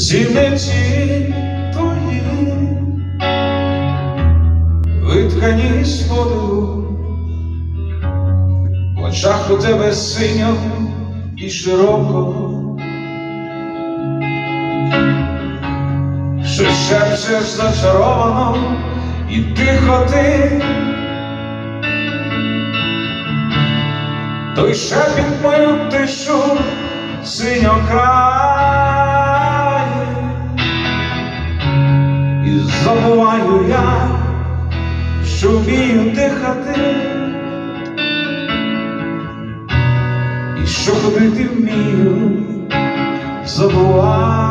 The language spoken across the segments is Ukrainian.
Зіниці твої виткані з подиву, в очах у тебе синьо і широко, що шепчеш зачаровано і тихо ти, той шепіт мою тишу синьо забуваю я, що вмію дихати, і що ходити вмію, забуваю.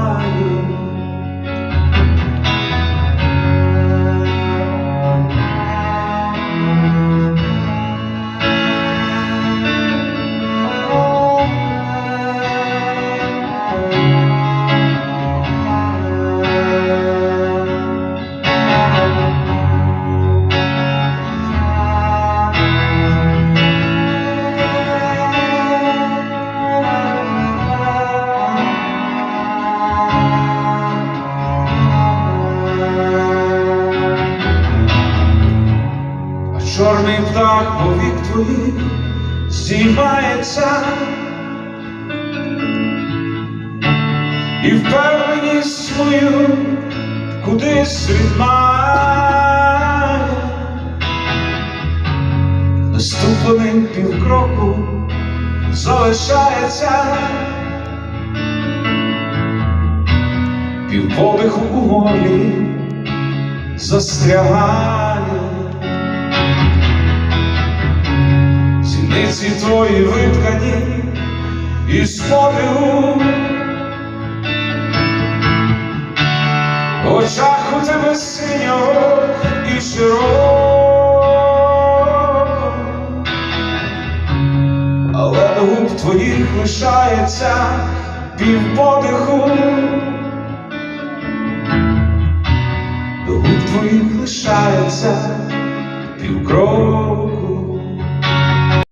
Чорний птах повік твоїх здіймається, і впевненість мою кудись відмає, наступленим півкроку залишається, півподиху у голі застрягає. Зіниці твої виткані із подиву, в очах у тебе синього і широко, але до губ твоїх лишається півподиху, до губ твоїх лишається півкроку.